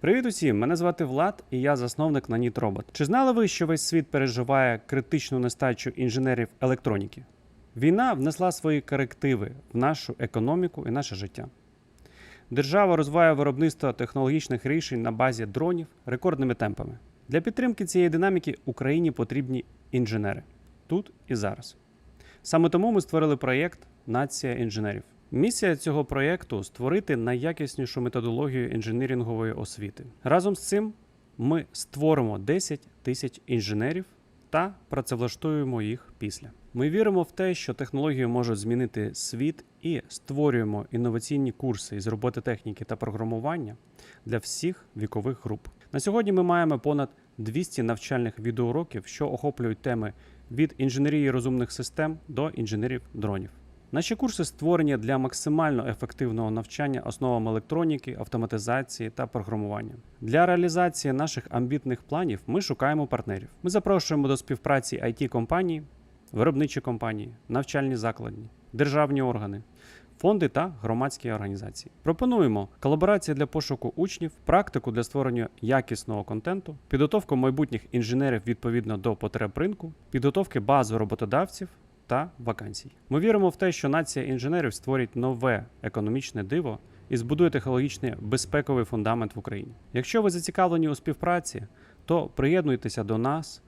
Привіт усім! Мене звати Влад, і я засновник Робот. Чи знали ви, що весь світ переживає критичну нестачу інженерів електроніки? Війна внесла свої корективи в нашу економіку і наше життя. Держава розвиває виробництво технологічних рішень на базі дронів рекордними темпами. Для підтримки цієї динаміки Україні потрібні інженери тут і зараз. Саме тому ми створили проєкт Нація інженерів. Місія цього проєкту створити найякіснішу методологію інженерингової освіти. Разом з цим ми створимо 10 тисяч інженерів та працевлаштуємо їх після. Ми віримо в те, що технології можуть змінити світ і створюємо інноваційні курси із роботи техніки та програмування для всіх вікових груп. На сьогодні ми маємо понад 200 навчальних відеоуроків, що охоплюють теми від інженерії розумних систем до інженерів дронів. Наші курси створені для максимально ефективного навчання основам електроніки, автоматизації та програмування. Для реалізації наших амбітних планів ми шукаємо партнерів. Ми запрошуємо до співпраці it компанії, виробничі компанії, навчальні заклади, державні органи, фонди та громадські організації. Пропонуємо колаборації для пошуку учнів, практику для створення якісного контенту, підготовку майбутніх інженерів відповідно до потреб ринку, підготовки бази роботодавців та вакансій. Ми віримо в те, що нація інженерів створить нове економічне диво і збудує технологічний безпековий фундамент в Україні. Якщо ви зацікавлені у співпраці, то приєднуйтеся до нас